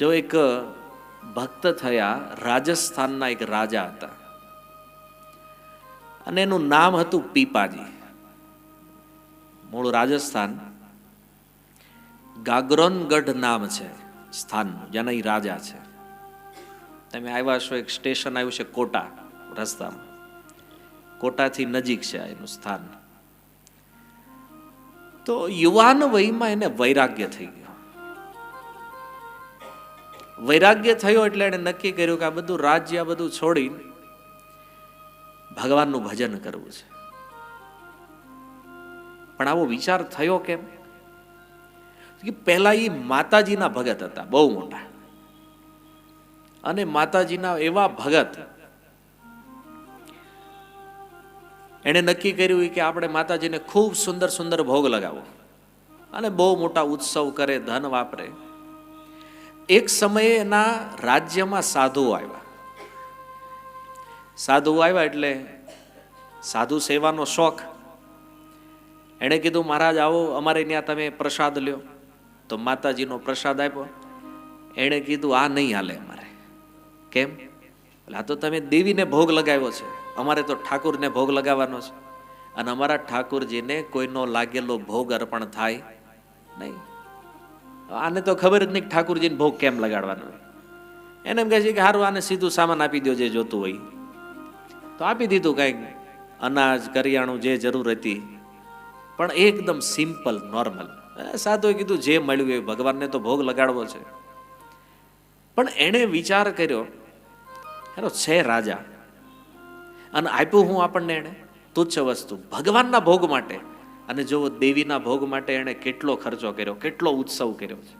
જો એક ભક્ત થયા, રાજસ્થાનના એક રાજા હતા. અને એનું નામ હતું પીપાજી. મૂળ રાજસ્થાન, ગાગરોનગઢ નામ છે સ્થાનનું જેના એ રાજા છે. તમે આવ્યા છો એક સ્ટેશન આવ્યું છે કોટા રસ્તામાં. કોટાથી નજીક છે એનું સ્થાન. તો યુવાન વયમાં એને વૈરાગ્ય થઈ ગયો. વૈરાગ્ય થયો એટલે એણે નક્કી કર્યું કે આ બધું રાજ્ય બધું છોડી ભગવાનનું ભજન કરવું છે. પણ આવો વિચાર થયો કેમ? કે પહેલા એ માતાજીના ભગત હતા, બહુ મોટા. અને માતાજીના એવા ભગત એણે નક્કી કર્યું કે આપણે માતાજીને ખૂબ સુંદર સુંદર ભોગ લગાવો. અને બહુ મોટા ઉત્સવ કરે, ધન વાપરે. એક સમયે એના રાજ્યમાં સાધુઓ આવ્યા. સાધુઓ આવ્યા એટલે સાધુ સેવાનો શોખ. એણે કીધું, મહારાજ, આવો અમારે ત્યાં તમે પ્રસાદ લ્યો. તો માતાજીનો પ્રસાદ આપ્યો. એણે કીધું, આ નહીં હાલે અમારે. કેમ? આ તો તમે દેવીને ભોગ લગાવ્યો છે. અમારે તો ઠાકુરને ભોગ લગાવવાનો છે. અને અમારા ઠાકુરજીને કોઈનો લાગેલો ભોગ અર્પણ થાય નહીં. આને તો ખબર જ નહીં ઠાકુરજીને ભોગ કેમ લગાડવાનો એને એમ કહે છે કે હારું, આને સીધું સામાન આપી દો જે જોતું હોય. તો આપી દીધું કંઈક. અનાજ, કરિયાણું જે જરૂર હતી. પણ એકદમ સિમ્પલ, નોર્મલ. સાધુએ કીધું, જે મળ્યું એ ભગવાનને તો ભોગ લગાડવો છે. પણ એણે વિચાર કર્યો એનો છે રાજા. અને આપ્યું હું આપણને એણે તુચ્છ વસ્તુ. ભગવાનના ભોગ માટે. અને જો દેવીના ભોગ માટે એણે કેટલો ખર્ચો કર્યો, કેટલો ઉત્સવ કર્યો છે.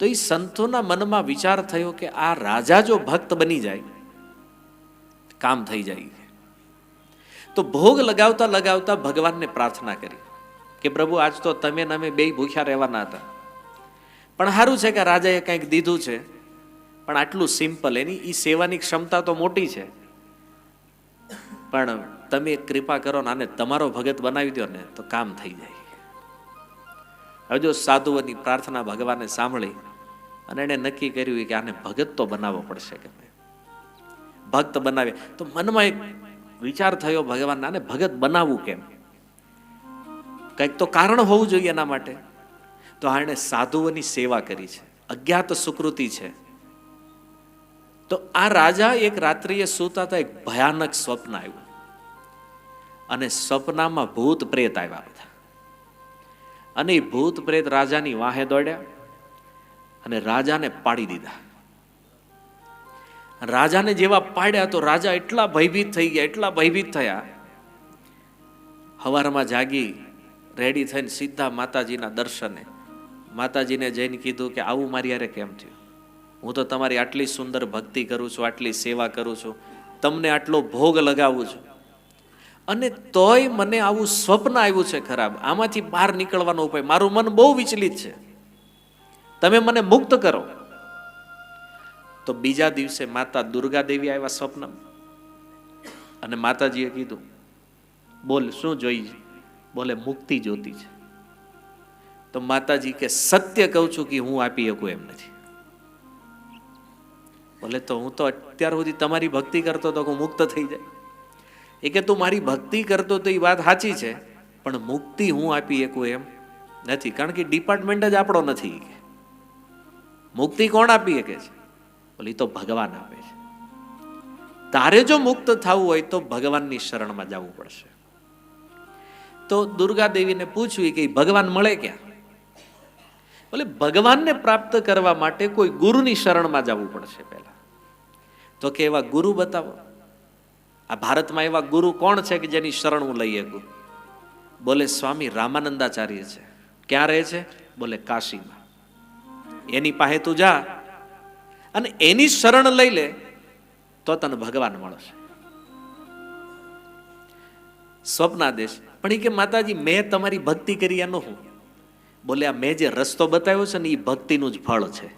તો એ સંતોના મનમાં વિચાર થયો કે આ રાજા જો ભક્ત બની જાય, કામ થઈ જાય. તો ભોગ લગાવતા લગાવતા ભગવાનને પ્રાર્થના કરી કે પ્રભુ, આજ તો તમે અમે બે ભૂખ્યા રહેવાના હતા. પણ સારું છે કે રાજાએ કંઈક દીધું છે, પણ આટલું સિમ્પલ, એની એ સેવાની ક્ષમતા તો મોટી છે. પણ તમે કૃપા કરો ને આને તમારો ભગત બનાવી દો ને તો કામ થઈ જાય. હવે જો સાધુઓની પ્રાર્થના ભગવાને સાંભળી અને એણે નક્કી કર્યું કે આને ભગત તો બનાવવો પડશે કે ભક્ત બનાવે. તો મનમાં એક વિચાર થયો ભગવાન આને ભગત બનાવવું કેમ? કંઈક તો કારણ હોવું જોઈએ એના માટે. તો આ એણે સાધુઓની સેવા કરી છે. અજ્ઞાત સુકૃતિ છે. તો આ રાજા એક રાત્રિએ સૂતા હતા એક ભયાનક સ્વપ્ન આવ્યું. અને સપનામાં ભૂત પ્રેત આવ્યા બધા. અને એ ભૂત પ્રેત રાજાની વાહે દોડ્યા અને રાજાને પાડી દીધા. રાજાને જેવા પાડ્યા તો રાજા એટલા ભયભીત થઈ ગયા, એટલા ભયભીત થયા. હવારમાં જાગી રેડી થઈને સીધા માતાજીના દર્શને, માતાજીને જઈને કીધું કે આવું મારી યારે કેમ થયું? હું તો તમારી આટલી સુંદર ભક્તિ કરું છું, આટલી સેવા કરું છું, તમને આટલો ભોગ લગાવું છું. અને તોય મને આવું સ્વપ્ન આવ્યું છે ખરાબ. આમાંથી બહાર નીકળવાનો ઉપાય. મારું મન બહુ વિચલિત છે. તમે મને મુક્ત કરો. તો બીજા દિવસે માતા દુર્ગા દેવી આવ્યા સ્વપ્ન અને માતાજીએ કીધું, બોલ, શું જોઈ બોલે, મુક્તિ જોતી છે. તો માતાજી કે, સત્ય કહું છું કે હું આપી શકું એમ નથી. બોલે, તો હું તો અત્યાર સુધી તમારી ભક્તિ કરતો તો હું મુક્ત થઈ જાય. એ કે તું મારી ભક્તિ કરતો તો એ વાત સાચી છે, પણ મુક્તિ હું આપી શકું એમ નથી, કારણ કે ડિપાર્ટમેન્ટ જ આપણો નથી મુક્તિ કોણ આપી શકે છે? બોલી તો ભગવાન આપે છે. તારે જો મુક્ત થવું હોય તો ભગવાનની શરણમાં જવું પડશે. તો દુર્ગા દેવીને પૂછ્યું કે ભગવાન મળે ક્યાં? બોલે, ભગવાનને પ્રાપ્ત કરવા માટે કોઈ ગુરુની શરણમાં જવું પડશે પહેલા. તો કે એવા ગુરુ બતાવો. આ ભારતમાં એવા ગુરુ કોણ છે કે જેની શરણ હું લઈ શકું? બોલે, સ્વામી રામાનંદાચાર્ય છે. ક્યાં રહે છે? બોલે, કાશીમાં. એની પાસે તું જા અને એની શરણ લઈ લે, તો તને ભગવાન મળશે. સ્વપ્નાદેશ, પણ એ કે માતાજી, મેં તમારી ભક્તિ કરી એનો હું. બોલે, આ મેં જે રસ્તો બતાવ્યો છે ને એ ભક્તિનું જ ફળ છે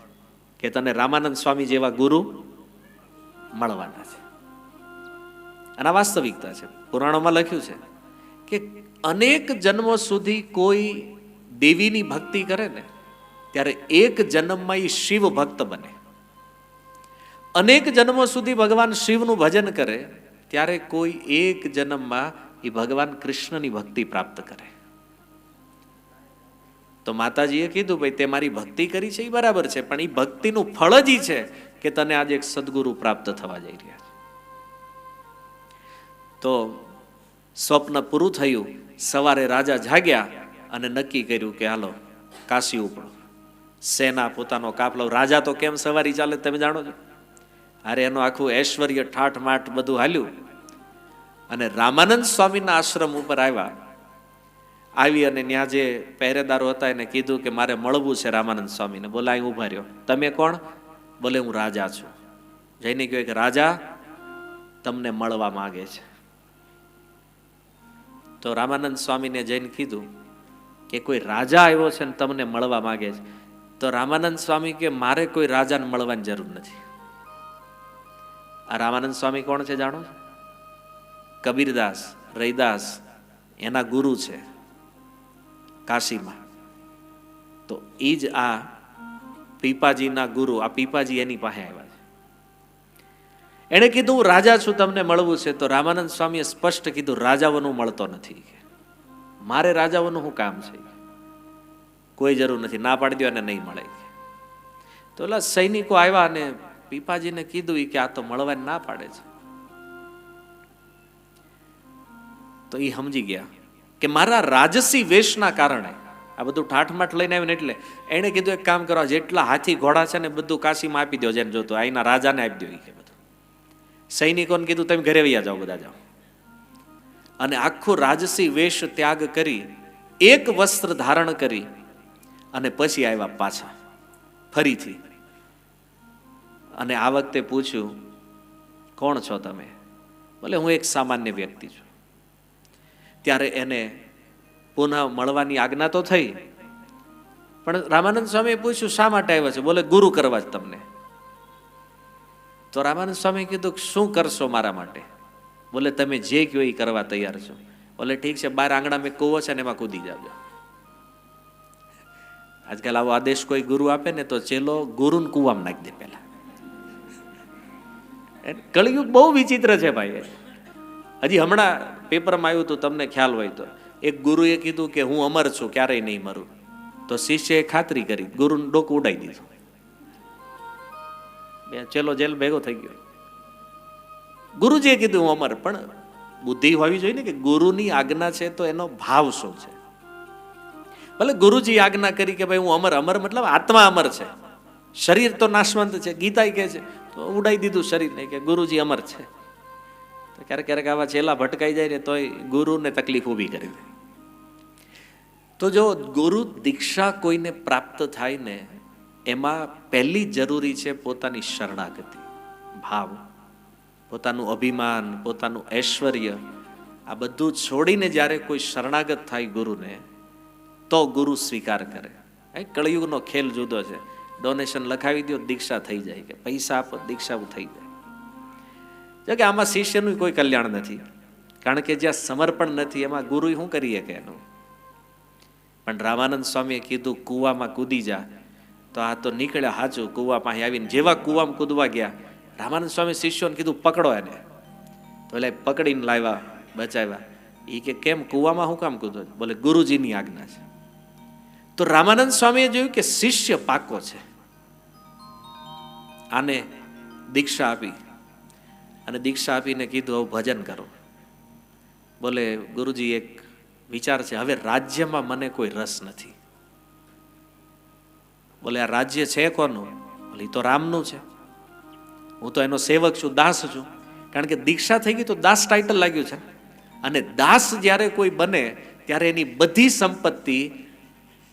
કે તને રામાનંદ સ્વામી જેવા ગુરુ મળવાના છે. અને આ વાસ્તવિકતા છે. પુરાણોમાં લખ્યું છે કે અનેક જન્મો સુધી કોઈ દેવીની ભક્તિ કરે ને, ત્યારે એક જન્મમાં એ શિવ ભક્ત બને. અનેક જન્મો સુધી ભગવાન શિવનું ભજન કરે, ત્યારે કોઈ એક જન્મમાં એ ભગવાન કૃષ્ણની ભક્તિ પ્રાપ્ત કરે. તો માતાજીએ કીધું, ભાઈ, તે મારી ભક્તિ કરી છે એ બરાબર છે, પણ એ ભક્તિનું ફળ જ છે કે તને આજે એક સદગુરુ પ્રાપ્ત થવા જઈ રહ્યા છે. તો સ્વપ્ન પૂરું થયું. સવારે રાજા જાગ્યા અને નક્કી કર્યું કે હાલો, કાશી ઉપર સેના પોતાનો કાફલો, રાજા તો કેમ સવારી ચાલે તમે જાણો છો? અરે, એનું આખું ઐશ્વર્ય ઠાઠ માઠ બધું હાલ્યું. અને રામાનંદ સ્વામીના આશ્રમ ઉપર આવ્યા. આવી અને ત્યાં જે પહેરેદારો હતા, એને કીધું કે, મારે મળવું છે રામાનંદ સ્વામીને. બોલે, અહીં ઊભા રહ્યો. તમે કોણ? બોલે, હું રાજા છું. જઈને કહ્યું કે, રાજા, તમને મળવા માગે છે. તો રામાનંદ સ્વામીને જઈને કીધું કે કોઈ રાજા આવ્યો છે ને તમને મળવા માગે છે, તો રામાનંદ સ્વામી કે મારે કોઈ રાજાને મળવાની જરૂર નથી. આ રામાનંદ સ્વામી કોણ છે જાણો? કબીરદાસ, રૈદાસ, એના ગુરુ છે, કાશીમાં. તો એ જ આ પીપાજીના ગુરુ, આ પીપાજી એની પાસે આવ્યા. એણે કીધું હું રાજા છું, તમને મળવું છે. તો રામાનંદ સ્વામીએ સ્પષ્ટ કીધું, રાજાઓનું મળતો નથી. મારે રાજાઓનું શું કામ છે? કોઈ જરૂર નથી, ના પાડી દો અને નહીં મળે. તો એટલે સૈનિકો આવ્યા અને પીપાજીને કીધું કે આ તો મળવાને ના પાડે છે. તો એ સમજી ગયા કે મારા રાજસી વેશના કારણે, આ બધું ઠાઠમાઠ લઈને આવીને એટલે એણે કીધું, એક કામ કરો જેટલા હાથી ઘોડા છે ને બધું કાશીમાં આપી દો જેને જોતું અહીંના રાજાને આપી દો બધું સૈનિકોને કીધું, તમે ઘરે વૈયા જાઓ બધા જાઓ. અને આખું રાજસી વેશ ત્યાગ કરી, એક વસ્ત્ર ધારણ કરી અને પછી આવ્યા પાછા, ફરીથી. અને આ વખતે પૂછ્યું, કોણ છો તમે? બોલે હું એક સામાન્ય વ્યક્તિ છું. ત્યારે એને પુનઃ મળવાની આજ્ઞા તો થઈ. પણ રામાનંદ સ્વામીએ પૂછ્યું, શા માટે આવ્યા છે? બોલે, ગુરુ કરવા જ તમને. તો રામાનંદ સ્વામી કીધું શું કરશો મારા માટે? બોલે, તમે જે કહો એ કરવા તૈયાર છો. બોલે, ઠીક છે, બાર આંગણા મેં કૂવો છે ને એમાં કૂદી જાજો. આજકાલ આવો આદેશ કોઈ ગુરુ આપે ને તો ચેલો ગુરુને કૂવામાં નાખી દે પહેલા. કળિયુગ બહુ વિચિત્ર છે ભાઈ હજી હમણાં પેપરમાં આવ્યું હતું, તમને ખ્યાલ હોય તો. એક ગુરુએ કીધું કે હું અમર છું, ક્યારેય નહીં મરું. તો શિષ્યએ ખાતરી કરી, ગુરુનું ડોક ઉડાઈ દીધું. બે ચેલો જેલ ભેગો થઈ ગયો. ગુરુજીએ કીધું, અમર, પણ બુદ્ધિ હોવી જોઈએ ને કે ગુરુની આજ્ઞા છે તો એનો ભાવ શું છે? ભલે ગુરુજી આજ્ઞા કરી કે, ભાઈ, હું અમર અમર મતલબ આત્મા અમર છે. શરીર તો નાશવંત છે. ગીતા કહે છે, તો ઉડાઈ દીધું શરીરને કે, ગુરુજી અમર છે. તો ક્યારેક ક્યારેક આવા છેલ્લા ભટકાઈ જાય ને તોય ગુરુને તકલીફ ઊભી કરી દે. તો જો ગુરુ દીક્ષા કોઈને પ્રાપ્ત થાય ને એમાં પહેલી જરૂરી છે પોતાની શરણાગતિ, ભાવ, પોતાનું અભિમાન, પોતાનું ઐશ્વર્ય. આ બધું છોડીને જ્યારે કોઈ શરણાગત થાય ગુરુને, તો ગુરુ સ્વીકાર કરે. એ કળિયુગનો ખેલ જુદો છે. ડોનેશન લખાવી દો, દીક્ષા થઈ જાય કે પૈસા આપો, દીક્ષા થઈ જાય. જો કે આમાં શિષ્યનું કોઈ કલ્યાણ નથી. કારણ કે જ્યાં સમર્પણ નથી, એમાં ગુરુ શું કરીએ કે એનું? પણ રામાનંદ સ્વામીએ કીધું, કૂવામાં કૂદી જા. તો આ તો નીકળ્યા હાચું કૂવા પાસે આવીને. જેવા કૂવામાં કૂદવા ગયા, રામાનંદ સ્વામી શિષ્યોને કીધું, પકડો એને. તો એટલે પકડીને લાવ્યા, બચાવ્યા. એ કે, કેમ, કૂવામાં શું કામ કૂદો? બોલે, ગુરુજીની આજ્ઞા છે. તો રામાનંદ સ્વામીએ જોયું કે શિષ્ય પાકો છે. આને દીક્ષા આપી. અને દીક્ષા આપીને કીધું હવે ભજન કરો. બોલે, ગુરુજી, એક વિચાર છે. હવે રાજ્યમાં મને કોઈ રસ નથી. બોલે, આ રાજ્ય છે કોનું? બોલે, "ઈ તો રામનું છે. હું તો એનો સેવક છું, દાસ છું. કારણ કે દીક્ષા થઈ ગઈ તો દાસ ટાઇટલ લાગ્યું છે. અને દાસ જ્યારે કોઈ બને, ત્યારે એની બધી સંપત્તિ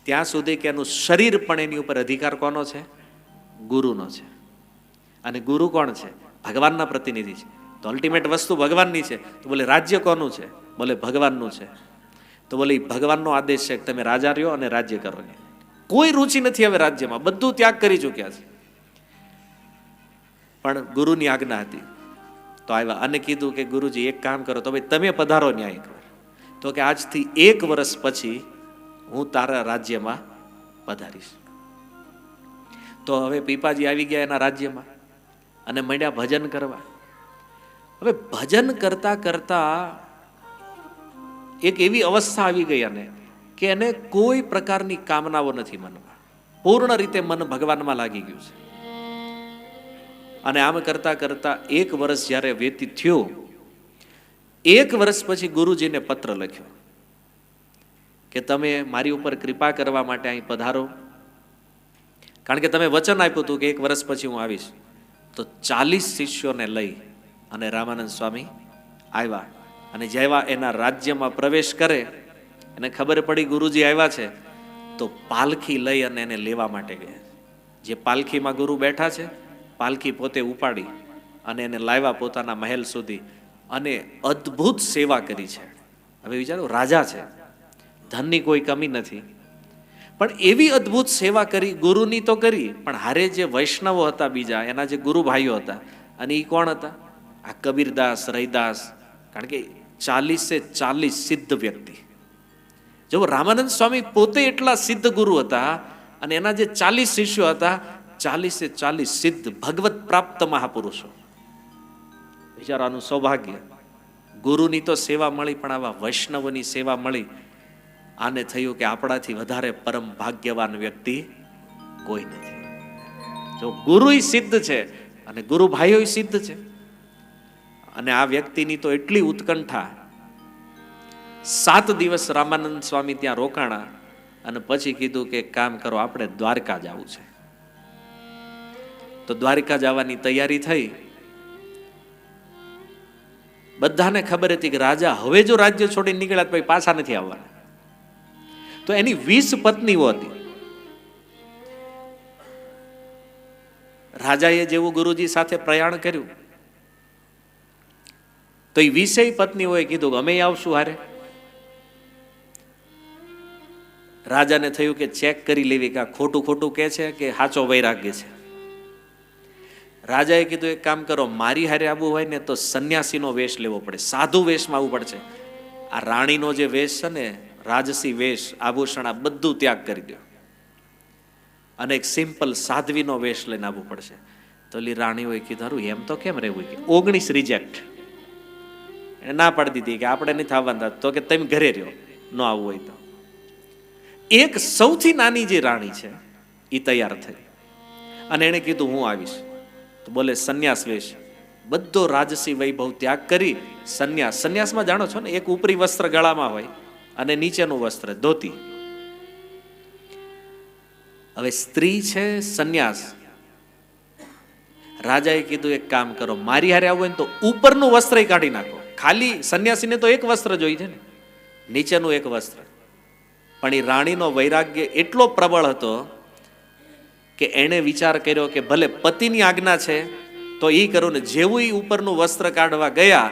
ત્યાં સુધી કે એનું શરીર પણ એની ઉપર અધિકાર કોનો છે? ગુરુનો છે. અને ગુરુ કોણ છે? ભગવાનના પ્રતિનિધિ છે. તો અલ્ટિમેટ વસ્તુ ભગવાનની છે. તો બોલે, રાજ્ય કોનું છે? બોલે, ભગવાનનું છે. તો બોલે ભગવાનનો આદેશ છે કે તમે રાજા રહ્યો અને રાજ્ય કરો. કોઈ રુચિ નથી હવે રાજ્યમાં. બધું ત્યાગ કરી ચૂક્યા છે. પણ ગુરુની આજ્ઞા હતી. તો આવ્યા અને કીધું કે ગુરુજી, એક કામ કરો, તો ભાઈ તમે પધારો ન્યાય એકવાર તો કે આજથી એક વર્ષ પછી હું તારા રાજ્યમાં પધારીશ. તો હવે પીપાજી આવી ગયા એના રાજ્યમાં અને મંડ્યા ભજન કરવા. હવે ભજન કરતા કરતા એક એવી અવસ્થા આવી ગઈ અને કે એને કોઈ પ્રકારની કામનાઓ નથી મનમાં પૂર્ણ રીતે મન ભગવાનમાં લાગી ગયું છે. અને આમ કરતા કરતા એક વર્ષ જ્યારે વ્યતીત થયું, એક વર્ષ પછી ગુરુજીને પત્ર લખ્યો કે તમે મારી ઉપર કૃપા કરવા માટે અહીં પધારો. કારણ કે તમે વચન આપ્યું હતું કે એક વર્ષ પછી હું આવીશ. તો ચાલીસ શિષ્યોને લઈ અને રામાનંદ સ્વામી આવ્યા અને જેવા એના રાજ્યમાં પ્રવેશ કરે એને ખબર પડી ગુરુજી આવ્યા છે, તો પાલખી લઈ અને એને લેવા માટે ગયા. જે પાલખીમાં ગુરુ બેઠા છે, પાલખી પોતે ઉપાડી અને એને લાવ્યા પોતાના મહેલ સુધી અને અદ્ભુત સેવા કરી છે. હવે વિચારો, રાજા છે, ધનની કોઈ કમી નથી. પણ એવી અદ્ભુત સેવા કરી, ગુરુની તો કરી, પણ હારે જે વૈષ્ણવો હતા બીજા, એના જે ગુરુ ભાઈઓ હતા, અને એ કોણ હતા? આ કબીરદાસ, રૈદાસ, કારણ કે ચાલીસે ચાલીસ સિદ્ધ વ્યક્તિ. જો રામાનંદ સ્વામી પોતે એટલા સિદ્ધ ગુરુ હતા અને એના જે ચાલીસ શિષ્યો હતા, ચાલીસે ચાલીસ સિદ્ધ ભગવત પ્રાપ્ત મહાપુરુષો. બિચારાનું સૌભાગ્ય. ગુરુની તો સેવા મળી, પણ આવા વૈષ્ણવની સેવા મળી. આને થયું કે આપણાથી વધારે પરમ ભાગ્યવાન વ્યક્તિ કોઈ નથી. જો ગુરુ સિદ્ધ છે અને ગુરુ ભાઈઓ સિદ્ધ છે, અને આ વ્યક્તિની તો એટલી ઉત્કંઠા સાત દિવસ રામાનંદ સ્વામી ત્યાં રોકાણા અને પછી કીધું કે કામ કરો, આપણે દ્વારકા જવું છે. તો દ્વારકા જવાની તૈયારી થઈ. બધાને ખબર હતી કે રાજા હવે જો રાજ્ય છોડી નીકળ્યા પછી પાછા નથી આવવાના. તો એની વીસ પત્નીઓ હતી. રાજાએ જેવું ગુરુજી સાથે પ્રયાણ કર્યું. તો એ વીસેય પત્નીઓએ કીધું કે અમે આવશું હારે. રાજાને થયું કે ચેક કરી લેવી કે આ ખોટું ખોટું કે છે કે સાચો વૈરાગ્ય છે. રાજાએ કીધું, એક કામ કરો, મારી હારે આવવું હોય ને તો સંન્યાસીનો વેશ લેવો પડે, સાધુ વેશમાં આવવું પડશે. આ રાણીનો જે વેશ છે ને, રાજસી વેશ, આભૂષણ, આ બધું ત્યાગ કરી દો. અને એક સિમ્પલ સાધ્વીનો વેશ લઈને આવવું પડશે. તો લી રાણીઓએ કીધું એમ તો કેમ રહેવું? કે ઓગણીસ રિજેક્ટ એને ના પાડી દીધી કે આપણે નથી આવવાના, તો કે તમે ઘરે રહ્યો, ન આવવું હોય તો. એક સૌથી નાની જે રાણી છે, એ તૈયાર થઈ. અને એણે કીધું, હું આવીશ. તો બોલે, સંન્યાસ વેશ બધો રાજસી વૈભવ ત્યાગ કરી સંન્યાસ. સંન્યાસમાં જાણો છો ને, એક ઉપરી વસ્ત્ર ગળામાં હોય અને નીચેનું વસ્ત્ર ધોતી. હવે સ્ત્રી છે, સંન્યાસ. રાજાએ કીધું, એક કામ કરો, મારી હારે આવવું હોય ને તો ઉપરનું વસ્ત્ર કાઢી નાખો. ખાલી સંન્યાસીને તો એક વસ્ત્ર જોઈ છે ને, નીચેનું એક વસ્ત્ર. પણ એ રાણીનો વૈરાગ્ય એટલો પ્રબળ હતો કે એણે વિચાર કર્યો કે ભલે પતિની આજ્ઞા છે, તો એ કરું ને જેવું એ ઉપરનું વસ્ત્ર કાઢવા ગયા,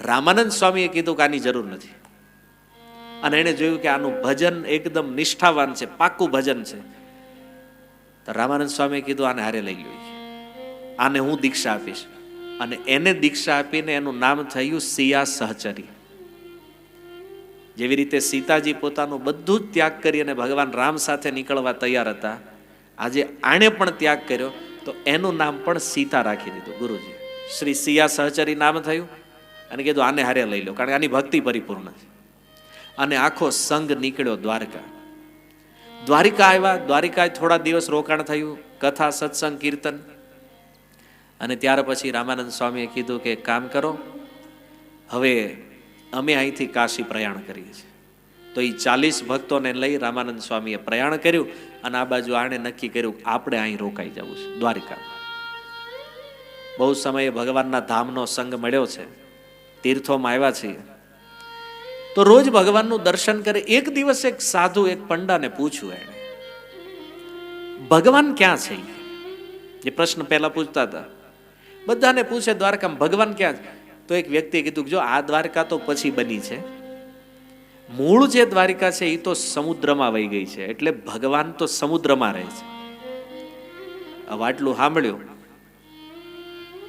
રામાનંદ સ્વામીએ કીધું કે આની જરૂર નથી. અને એણે જોયું કે આનું ભજન એકદમ નિષ્ઠાવાન છે પાક્કું ભજન છે. તો રામાનંદ સ્વામીએ કીધું, આને હારે લઈ ગયો આને હું દીક્ષા આપીશ. અને એને દીક્ષા આપીને એનું નામ થયું સિયા સહચરી. જેવી રીતે સીતાજી પોતાનું બધું જ ત્યાગ કરી અને ભગવાન રામ સાથે નીકળવા તૈયાર હતા, આજે આણે પણ ત્યાગ કર્યો, તો એનું નામ પણ સીતા રાખી દીધું, ગુરુજી. શ્રી સિયા સહચરી નામ થયું અને કીધું, આને હારે લઈ લો, કારણ કે આની ભક્તિ પરિપૂર્ણ છે. અને આખો સંઘ નીકળ્યો દ્વારકા. દ્વારિકા આવ્યા, દ્વારિકાએ થોડા દિવસ રોકાણ થયું, કથા, સત્સંગ, કીર્તન. અને ત્યાર પછી રામાનંદ સ્વામીએ કીધું કે, કામ કરો, હવે અમે અહીંથી કાશી પ્રયાણ કરીએ છીએ. તો એ ચાલીસ ભક્તોને લઈ રામાનંદ સ્વામીએ પ્રયાણ કર્યું અને આ બાજુ આણે નક્કી કર્યું આપણે અહીં રોકાઈ જવું છે દ્વારિકા બહુ સમયે ભગવાનના ધામનો સંગ મળ્યો છે, તીર્થોમાં આવ્યા છીએ. તો રોજ ભગવાનનું દર્શન કરે, એક દિવસ એક સાધુ, એક પંડાને પૂછ્યું એણે, ભગવાન ક્યાં છે? એ પ્રશ્ન પહેલા પૂછતા હતા. બધાને પૂછે, દ્વારકામાં ભગવાન ક્યાં છે? તો એક વ્યક્તિએ કીધું કે જો આ દ્વારકા તો પછી બની છે. મૂળ જે દ્વારિકા છે એ તો સમુદ્રમાં વહી ગઈ છે, એટલે ભગવાન તો સમુદ્રમાં રહે છે. વાટલું સાંભળ્યું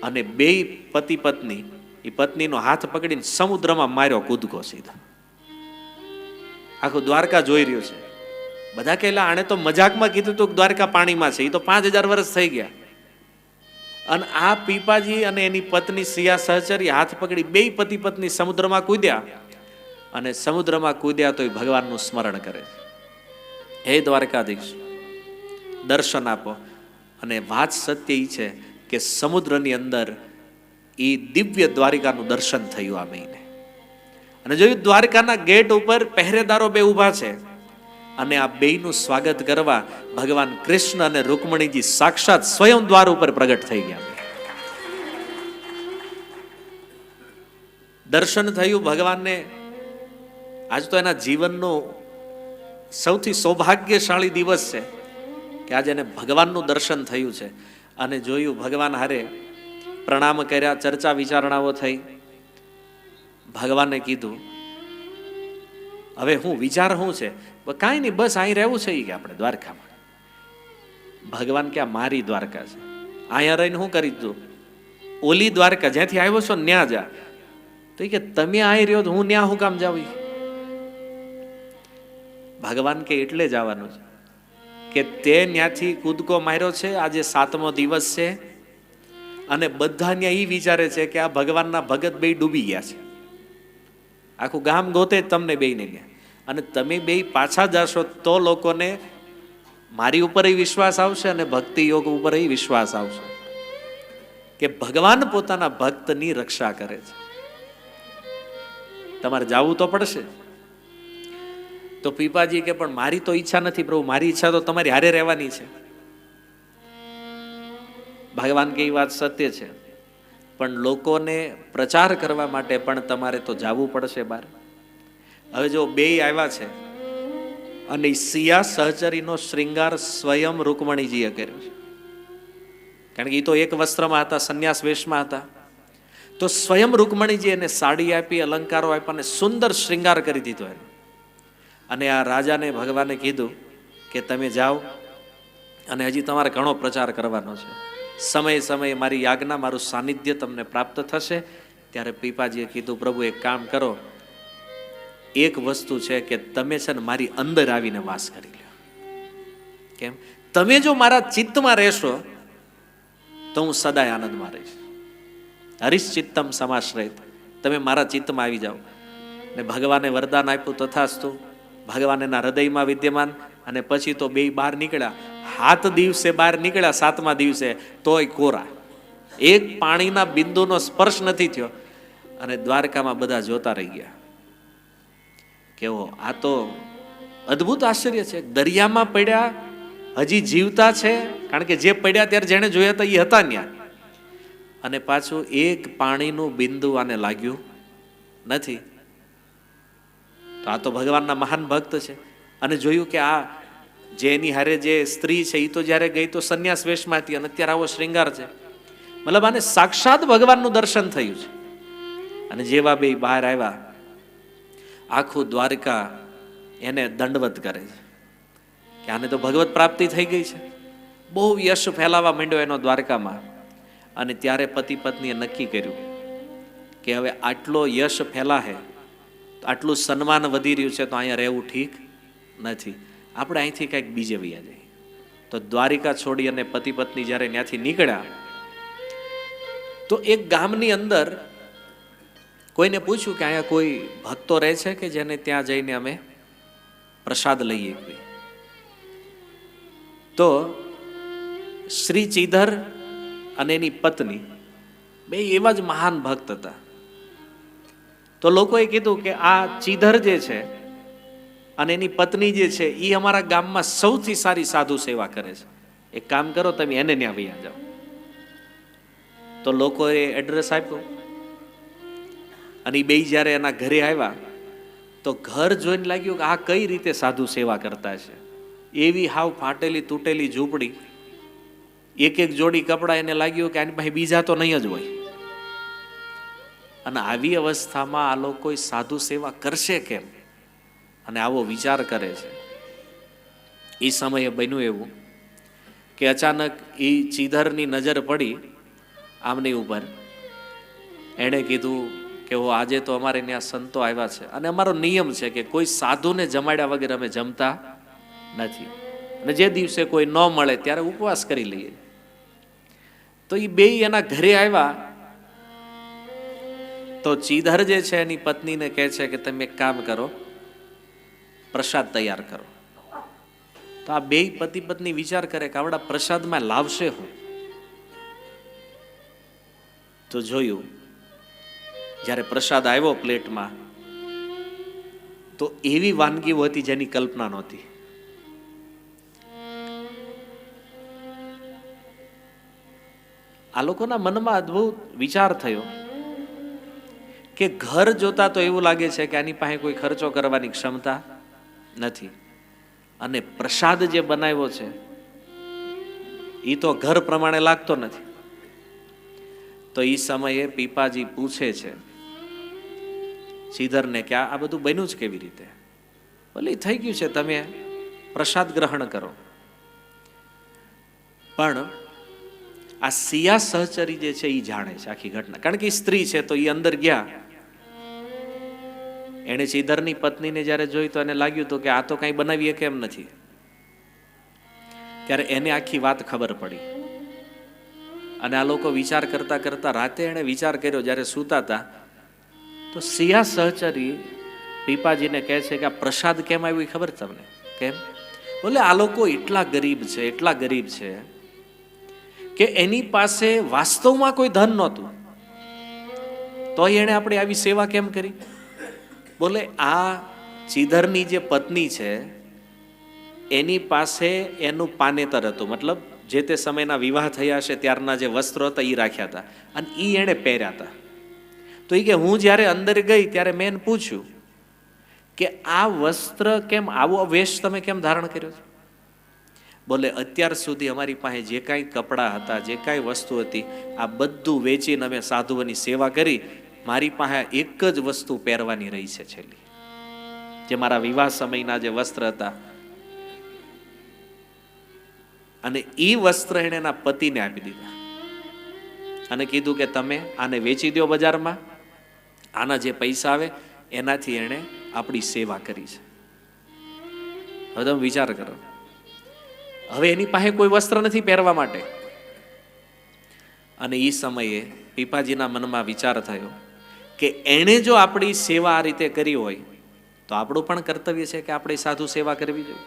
અને બે પતિ પત્ની એ પત્નીનો હાથ પકડીને સમુદ્રમાં માર્યો કૂદકો સીધો. આખું દ્વારકા જોઈ રહ્યું છે. બધા કહેલા, આણે તો મજાકમાં કીધું હતું દ્વારકા પાણીમાં છે એ તો પાંચ હજાર વર્ષ થઈ ગયા. અને આ પીપાજી અને એની પત્ની સિયા સહચરી હાથ પકડી બે પતિ પત્ની સમુદ્રમાં કૂદ્યા. અને સમુદ્રમાં કૂદ્યા તો ભગવાનનું સ્મરણ કરે હે દ્વારકાધીશ, દર્શન આપો. અને વાત સત્ય એ છે કે સમુદ્રની અંદર એ દિવ્ય દ્વારિકાનું દર્શન થયું આ મહિને. અને જોયું દ્વારકાના ગેટ ઉપર પહેરેદારો બે ઊભા છે અને આ બેયનું સ્વાગત કરવા ભગવાન કૃષ્ણ અને રૂકમણીજી સાક્ષાત સ્વયં દ્વાર ઉપર પ્રગટ થઈ ગયા. દર્શન થયું, ભગવાનને આજ તો એના જીવનનો સૌથી સૌભાગ્યશાળી દિવસ છે કે આજે એને ભગવાનનું દર્શન થયું છે. અને જોયું, ભગવાન હારે પ્રણામ કર્યા, ચર્ચા વિચારણાઓ થઈ. ભગવાને કીધું, હવે હું વિચાર શું છે? કાંઈ નહીં, બસ અહીં રહેવું છે કે આપણે દ્વારકામાં. ભગવાન કે આ મારી દ્વારકા છે? અહીંયા રહીને શું કરી દીધું ઓલી દ્વારકા, જ્યાંથી આવ્યો છો ન્યા જા. તો કે તમે અહીં રહ્યો તો હું ન્યા હું કામ જાઉં ભગવાન કે એટલે જવાનું છે કે તે ત્યાંથી કૂદકો માર્યો છે, આજે સાતમો દિવસ છે, અને બધા ત્યાં એ વિચારે છે કે આ ભગવાનના ભગત બે ડૂબી ગયા છે. આખું ગામ ગોતે જ તમને બેયને ગયા અને તમે બે પાછા જશો તો લોકોને મારી ઉપર વિશ્વાસ આવશે અને ભક્તિ યોગ ઉપર વિશ્વાસ આવશે. કે ભગવાન પોતાના ભક્તની રક્ષા કરે છે. તમારે જવું તો પડશે. તો પીપાજી કે પણ મારી તો ઈચ્છા નથી પ્રભુ, મારી ઈચ્છા તો તમારી હારે રહેવાની છે. ભગવાન કે એ વાત સત્ય છે. પણ લોકોને પ્રચાર કરવા માટે પણ તમારે તો જવું પડશે બહાર. હવે જો બે આવ્યા છે, અને સિયા સહચરીનો શ્રૃંગાર સ્વયં રૂકમણીજીએ કર્યો છે. કારણ કે એ તો એક વસ્ત્રમાં હતા, સંન્યાસ વેશમાં હતા. તો સ્વયં રૂકમણીજી એને સાડી આપી, અલંકારો આપ્યા અને સુંદર શ્રૃંગાર કરી દીધો એને. અને આ રાજાને, ભગવાને કીધું કે તમે જાઓ અને હજી તમારે ઘણો પ્રચાર કરવાનો છે. સમયે સમયે મારી યાજ્ઞા, મારું સાનિધ્ય તમને પ્રાપ્ત થશે. ત્યારે પીપાજીએ કીધું, પ્રભુ, એક કામ કરો. એક વસ્તુ છે કે તમે છે ને મારી અંદર આવીને વાસ કરી લો કેમ? તમે જો મારા ચિત્તમાં રહેશો, તો હું સદાય આનંદમાં રહીશ. હરીશ ચિત્તમ સમાશ્રય. તમે મારા ચિત્તમાં આવી જાઓ. ને ભગવાને વરદાન આપ્યું તથાસ્તુ. ભગવાન એના હૃદયમાં વિદ્યમાન. અને પછી તો બે બહાર નીકળ્યા. હાથ દિવસે બહાર નીકળ્યા, સાતમા દિવસે. તોય કોરા. એક પાણીના બિંદુનો સ્પર્શ નથી થયો. અને દ્વારકામાં બધા જોતા રહી ગયા. કેવો? આ તો અદ્ભુત આશ્ચર્ય છે. દરિયામાં પડ્યા હજી જીવતા છે, કારણ કે જે પડ્યા ત્યારે જેણે જોયા હતા એ હતા ત્યાં અને પાછું એક પાણીનું બિંદુ આને લાગ્યું નથી. તો આ તો ભગવાનના મહાન ભક્ત છે. અને જોયું કે આ જે એની હારે જે સ્ત્રી છે એ તો જ્યારે ગઈ તો સંન્યાસ વેશમાં હતી અને અત્યારે આવો શ્રૃંગાર છે. મતલબ આને સાક્ષાત ભગવાનનું દર્શન થયું છે. અને જેવા બે બહાર આવ્યા આખું દ્વારકા એને દંડવત કરે છે. કે આને તો ભગવત પ્રાપ્તિ થઈ ગઈ છે. બહુ યશ ફેલાવા માંડ્યો એનો દ્વારકામાં. અને ત્યારે પતિ પત્નીએ નક્કી કર્યું કે હવે આટલો યશ ફેલાહે, આટલું સન્માન વધી રહ્યું છે તો અહીંયા રહેવું ઠીક નથી. આપણે અહીંથી કંઈક બીજે વૈયા જઈએ. તો દ્વારિકા છોડી અને પતિ પત્ની જ્યારે ત્યાંથી નીકળ્યા, તો એક ગામની અંદર કોઈને પૂછ્યું કે અહીંયા કોઈ ભક્તો રહે છે કે જેને ત્યાં જઈને અમે પ્રસાદ લઈએ કોઈ? તો શ્રી ચીધર અને એની પત્ની બે એવા જ મહાન ભક્ત હતા. તો લોકોએ કીધું કે આ ચીધર જે છે અને એની પત્ની જે છે એ અમારા ગામમાં સૌથી સારી સાધુ સેવા કરે છે. એક કામ કરો, તમે એને ત્યાં વૈયા જાઓ. તો લોકોએ એડ્રેસ આપ્યું. અને એ બે જ્યારે એના ઘરે આવ્યા, તો ઘર જોઈને લાગ્યું કે આ કઈ રીતે સાધુ સેવા કરતા છે? એવી હાવ ફાટેલી તૂટેલી ઝૂંપડી એક એક જોડી કપડાં એને લાગ્યું કે આની પાસે બીજા તો નહીં જ હોય. અને આવી અવસ્થામાં આ લોકો સાધુ સેવા કરશે કેમ? અને આવો વિચાર કરે છે. એ સમયે બન્યું એવું કે અચાનક એ ચીધરની નજર પડી, આમની ઉપર. એણે કીધું કે હો, આજે તો અમારે ત્યાં સંતો આવ્યા છે. અને અમારો નિયમ છે કે કોઈ સાધુને જમાડ્યા વગર અમે જમતા નથી. અને જે દિવસે કોઈ ન મળે ત્યારે ઉપવાસ કરી લઈએ. તો એ બે એના ઘરે આવ્યા. તો ચીધર જે છે એની પત્નીને કહે છે કે તમે એક કામ કરો, પ્રસાદ તૈયાર કરો. તો આ બે પતિ પત્ની વિચાર કરે કે આવડા પ્રસાદમાં લાવશે હું. તો જોયું જ્યારે પ્રસાદ આવ્યો પ્લેટમાં, તો એવી વાનગીઓ હતી જેની કલ્પના નહોતી. આ લોકોના મનમાં અદ્ભુત વિચાર થયો કે ઘર જોતા તો એવું લાગે છે કે આની પાસે કોઈ ખર્ચો કરવાની ક્ષમતા નથી. અને પ્રસાદ જે બનાવ્યો છે એ તો ઘર પ્રમાણે લાગતો નથી. તો એ સમયે પીપાજી પૂછે છે શ્રીધરને કે આ બધું બન્યું જ કેવી રીતે? ભલે થઈ ગયું છે, તમે પ્રસાદ ગ્રહણ કરો. પણ આ સિયા સહચરી જે છે એ જાણે છે આખી ઘટના. કારણ કે સ્ત્રી છે તો એ અંદર ગયા. એણે શ્રીધરની પત્નીને જ્યારે જોઈ તો એને લાગ્યું તો કે આ તો કાંઈ બનાવીએ કેમ નથી? ત્યારે એને આખી વાત ખબર પડી. અને આ લોકો વિચાર કરતા કરતા રાતે એણે વિચાર કર્યો, જ્યારે સૂતા હતા તો સિયા સહચરી પીપાજીને કહે છે કે આ પ્રસાદ કેમ આવ્યું ખબર તમને? કેમ? બોલે, આ લોકો એટલા ગરીબ છે, એટલા ગરીબ છે કે એની પાસે વાસ્તવમાં કોઈ ધન નહોતું. તો એણે આપણે આવી સેવા કેમ કરી? બોલે, આ ચીધરની જે પત્ની છે, એની પાસે એનું પાનેતર હતું. મતલબ, જે તે સમયના વિવાહ થયા છે ત્યારના જે વસ્ત્રો હતા એ રાખ્યા હતા. અને એ એણે પહેર્યા હતા. તો એ કે હું જ્યારે અંદર ગઈ ત્યારે મેં એને પૂછ્યું કે આ વસ્ત્ર કેમ, આવો વેશ તમે કેમ ધારણ કર્યો છે? બોલે, અત્યાર સુધી અમારી પાસે જે કાંઈ કપડાં હતા, જે કાંઈ વસ્તુ હતી, આ બધું વેચીને અમે સાધુઓની સેવા કરી, મારી પાસે એક જ વસ્તુ પહેરવાની રહી છે છેલ્લી, જે મારા વિવાહ સમયના જે વસ્ત્ર હતા. અને એ વસ્ત્ર એણે એના પતિને આપી દીધા. અને કીધું કે તમે આને વેચી દો બજારમાં. આના જે પૈસા આવે, એનાથી એણે આપણી સેવા કરી છે. હવે તમે વિચાર કરો. હવે એની પાસે કોઈ વસ્ત્ર નથી પહેરવા માટે. અને એ સમયે પીપાજીના મનમાં વિચાર થયો કે એણે જો આપણી સેવા આ રીતે કરી હોય, તો આપણું પણ કર્તવ્ય છે કે આપણે સાધુ સેવા કરવી જોઈએ.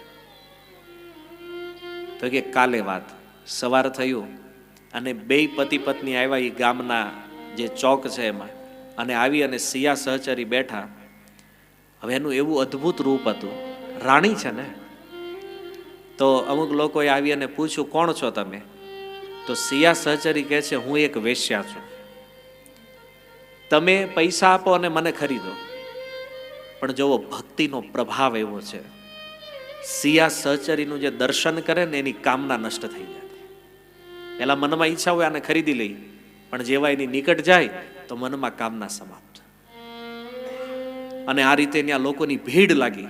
તો કે કાલે વાત. સવાર થયું અને બે પતિ પત્ની આવ્યા એ ગામના જે ચોક છે એમાં. અને આવી અને સિયા સહચરી બેઠા. હવે એનું એવું અદ્ભુત રૂપ હતું. રાણી છે ને? તો અમુક લોકોએ આવી અને પૂછ્યું, કોણ છો તમે? તો સિયા સહચરી કહે છે, હું એક વેશ્યા છું. તમે પૈસા આપો અને મને ખરીદો. પણ જોવો, ભક્તિનો પ્રભાવ એવો છે. સિયા સહચરીનું જે દર્શન કરે ને, એની કામના નષ્ટ થઈ જાય. પહેલાં મનમાં ઈચ્છા હોય આને ખરીદી લઈ, પણ જેવા એની નિકટ જાય તો મનમાં કામના સમાપ્ત. અને આ રીતે ત્યાં લોકોની ભીડ લાગી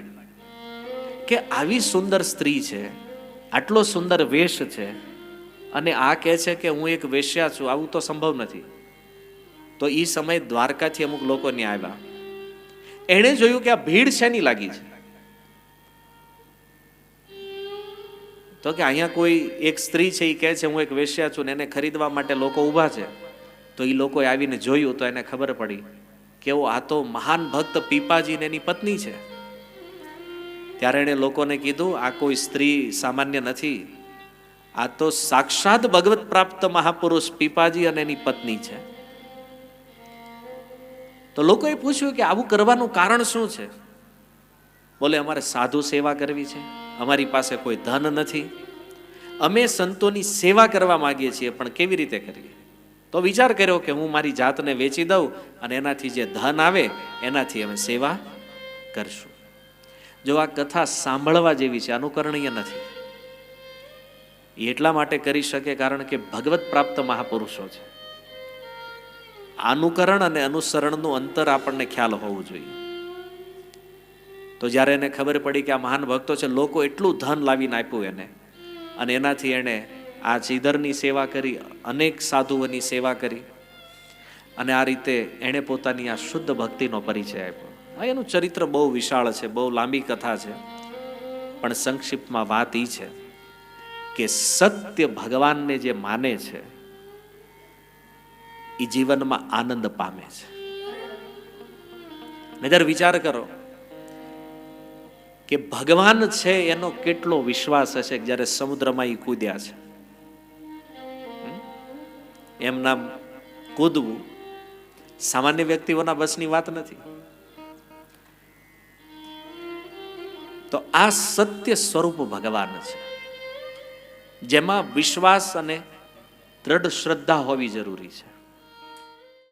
કે આવી સુંદર સ્ત્રી છે, આટલો સુંદર વેશ છે, અને આ કહે છે કે હું એક વેશ્યા છું, આવું તો સંભવ નથી. તો એ સમયે દ્વારકાથી અમુક લોકો ત્યાં આવ્યા. એણે જોયું કે આ ભીડ શેની લાગી છે? તો કે અહીંયા કોઈ એક સ્ત્રી છે એ કહે છે, હું એક વેશ્યા છું ને એને ખરીદવા માટે લોકો ઊભા છે. તો એ લોકોએ આવીને જોયું તો એને ખબર પડી કે આ તો મહાન ભક્ત પીપાજી ને એની પત્ની છે. ત્યારે એણે લોકોને કીધું, આ કોઈ સ્ત્રી સામાન્ય નથી. આ તો સાક્ષાત ભગવત પ્રાપ્ત મહાપુરુષ પીપાજી અને એની પત્ની છે. તો લોકોએ પૂછ્યું કે આવું કરવાનું કારણ શું છે? બોલે, અમારે સાધુ સેવા કરવી છે. અમારી પાસે કોઈ ધન નથી. અમે સંતોની સેવા કરવા માંગીએ છીએ, પણ કેવી રીતે કરીએ? તો વિચાર કર્યો કે હું મારી જાતને વેચી દઉં અને એનાથી જે ધન આવે, એનાથી અમે સેવા કરશું. જો આ કથા સાંભળવા જેવી છે, અનુકરણીય નથી. એ એટલા માટે કરી શકે કારણ કે ભગવત પ્રાપ્ત મહાપુરુષો છે. અનુકરણ અને અનુસરણનું અંતર આપણને ખ્યાલ હોવું જોઈએ. તો જ્યારે એને ખબર પડી કે આ મહાન ભક્તો છે, લોકો એટલું ધન લાવીને આપ્યું એને, અને એનાથી એણે આ ચીધરની સેવા કરી, અનેક સાધુઓની સેવા કરી. અને આ રીતે એણે પોતાની આ શુદ્ધ ભક્તિનો પરિચય આપ્યો. આ એનું ચરિત્ર બહુ વિશાળ છે, બહુ લાંબી કથા છે. પણ સંક્ષિપ્તમાં વાત એ છે કે સત્ય ભગવાનને જે માને છે એ જીવનમાં આનંદ પામે છે. નજર વિચાર કરો કે ભગવાન છે એનો કેટલો વિશ્વાસ હશે જ્યારે સમુદ્રમાં એ કૂદ્યા છે? એમ નામ કૂદવું સામાન્ય વ્યક્તિઓના બસની વાત નથી. તો આ સત્ય સ્વરૂપ ભગવાન છે. જેમાં વિશ્વાસ અને દ્રઢ શ્રદ્ધા હોવી જરૂરી છે.